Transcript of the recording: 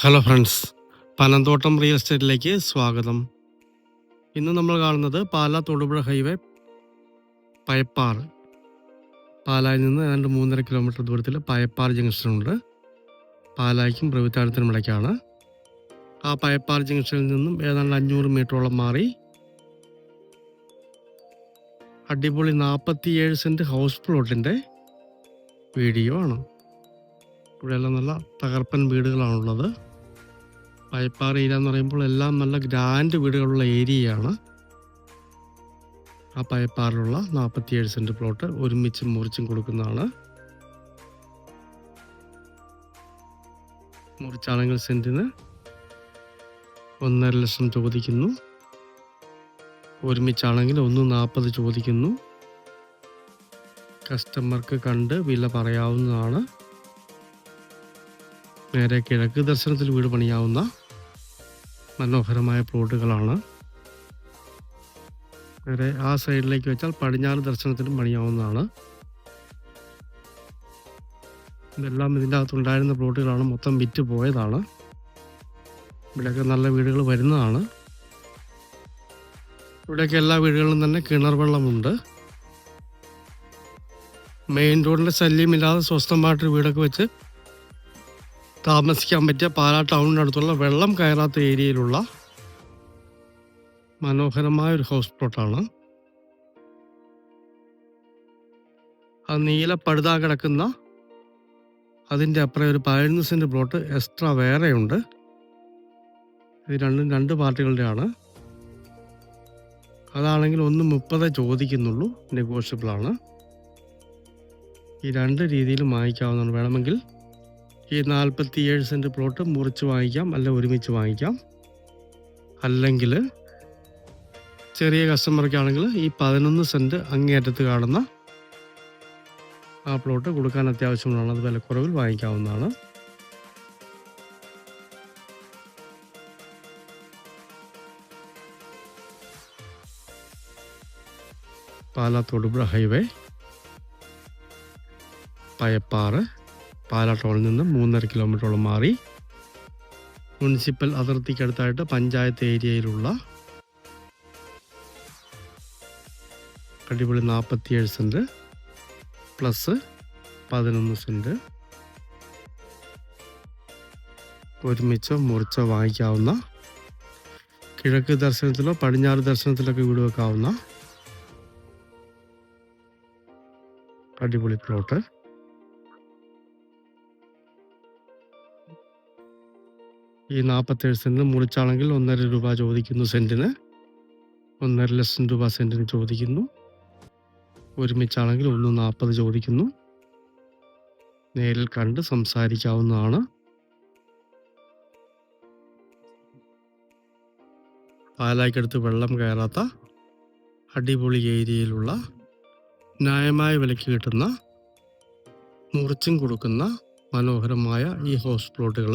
Hello friends Panamthottam real എസ്റ്റേറ്റിലേക്ക് സ്വാഗതം. ഇന്ന് നമ്മൾ കാണുന്നത് പാല തൊടുപുഴ ഹൈവേ പയപ്പാർ. പാലായിൽ നിന്ന് ഏതാണ്ട് മൂന്നര കിലോമീറ്റർ ദൂരത്തിൽ പയപ്പാർ ജംഗ്ഷനുണ്ട് പാലായ്ക്കും പ്രവിത്താഴത്തിനും ഇടയ്ക്കാണ്. ആ പയപ്പാർ ജംഗ്ഷനിൽ നിന്നും ഏതാണ്ട് അഞ്ഞൂറ് മീറ്ററോളം മാറി അടിപൊളി നാൽപ്പത്തിയേഴ് സെന്റ് ഹൗസ് പ്ലോട്ടിന്റെ വീഡിയോ ആണ്. ഇവിടെയെല്ലാം നല്ല തകർപ്പൻ വീടുകളാണുള്ളത്. പൈപ്പാർ ഏരിയ എന്ന് പറയുമ്പോൾ എല്ലാം നല്ല ഗ്രാൻഡ് വീടുകളുള്ള ഏരിയയാണ്. ആ പയപ്പാറിലുള്ള നാൽപ്പത്തിയേഴ് സെന്റ് പ്ലോട്ട് ഒരുമിച്ചും മുറിച്ചും കൊടുക്കുന്നതാണ്. മുറിച്ചാണെങ്കിൽ സെന്റിന് ഒന്നര ലക്ഷം ചോദിക്കുന്നു. ഒരുമിച്ചാണെങ്കിൽ ഒന്ന് നാൽപ്പത് ചോദിക്കുന്നു. കസ്റ്റമർക്ക് കണ്ട് വില പറയാവുന്നതാണ്. നേരെ കിഴക്ക് ദർശനത്തിൽ വീട് പണിയാവുന്ന മനോഹരമായ പ്ലോട്ടുകളാണ്. നേരെ ആ സൈഡിലേക്ക് വെച്ചാൽ പടിഞ്ഞാറ് ദർശനത്തിനും പണിയാവുന്നതാണ്. ഇതെല്ലാം ഇതിന്റെ അകത്തുണ്ടായിരുന്ന പ്ലോട്ടുകളാണ് മൊത്തം വിറ്റ് പോയതാണ്. ഇവിടെയൊക്കെ നല്ല വീടുകൾ വരുന്നതാണ്. ഇവിടെയൊക്കെ എല്ലാ വീടുകളിലും തന്നെ കിണർ വെള്ളമുണ്ട്. മെയിൻ റോഡിന്റെ ശല്യമില്ലാതെ സ്വസ്ഥമായിട്ടൊരു വീടൊക്കെ വെച്ച് താമസിക്കാൻ പറ്റിയ പാലാ ടൗണിനടുത്തുള്ള വെള്ളം കയറാത്ത ഏരിയയിലുള്ള മനോഹരമായ ഒരു ഹൗസ് പ്ലോട്ടാണ്. ആ നീല പഴുതാ കിടക്കുന്ന അതിന്റെ അപ്പുറം ഒരു പതിനൊന്ന് സെന്റ് പ്ലോട്ട് എക്സ്ട്രാ വേറെയുണ്ട്. ഇത് രണ്ടും രണ്ട് പാർട്ടികളുടെയാണ്. അതാണെങ്കിൽ ഒന്ന് മുപ്പത് ചോദിക്കുന്നുള്ളൂ നെഗോഷ്യബിളാണ്. ഈ രണ്ട് രീതിയിലും വാങ്ങിക്കാവുന്നതാണ്. വേണമെങ്കിൽ ഈ നാൽപ്പത്തി ഏഴ് സെന്റ് പ്ലോട്ട് മുറിച്ച് വാങ്ങിക്കാം അല്ല ഒരുമിച്ച് വാങ്ങിക്കാം. അല്ലെങ്കിൽ ചെറിയ കസ്റ്റമർക്കാണെങ്കിൽ ഈ പതിനൊന്ന് സെന്റ് അങ്ങേയറ്റത്ത് കാണുന്ന ആ പ്ലോട്ട് കൊടുക്കാൻ അത്യാവശ്യമാണ് അത് വിലക്കുറവിൽ വാങ്ങിക്കാവുന്നതാണ്. പാലാ തൊടുപുഴ ഹൈവേ പയപ്പാറ് പാലാ ടോളിൽ നിന്ന് മൂന്നര കിലോമീറ്ററോളം മാറി മുനിസിപ്പൽ അതിർത്തിക്കടുത്തായിട്ട് പഞ്ചായത്ത് ഏരിയയിലുള്ള അടിപൊളി നാൽപ്പത്തിയേഴ് സെന്റ് പ്ലസ് പതിനൊന്ന് സെന്റ് ഒരുമിച്ചോ മുറിച്ചോ വാങ്ങിക്കാവുന്ന കിഴക്ക് ദർശനത്തിലോ പടിഞ്ഞാറ് ദർശനത്തിലൊക്കെ വീട് വെക്കാവുന്ന അടിപൊളി പ്ലോട്ട്. ഈ നാൽപ്പത്തേഴ് സെന്റിന് മുറിച്ചാണെങ്കിൽ ഒന്നര രൂപ ചോദിക്കുന്നു സെന്റിന് ഒന്നര ലക്ഷം രൂപ സെന്റിന് ചോദിക്കുന്നു. ഒരുമിച്ചാണെങ്കിൽ ഒന്ന് നാൽപ്പത് ചോദിക്കുന്നു. നേരിൽ കണ്ട് സംസാരിക്കാവുന്നതാണ്. പാലായ്ക്കടുത്ത് വെള്ളം കയറാത്ത അടിപൊളി ഏരിയയിലുള്ള ന്യായമായ വിലയ്ക്ക് കിട്ടുന്ന മുറിച്ചും കൊടുക്കുന്ന മനോഹരമായ ഈ ഹൗസ് പ്ലോട്ടുകൾ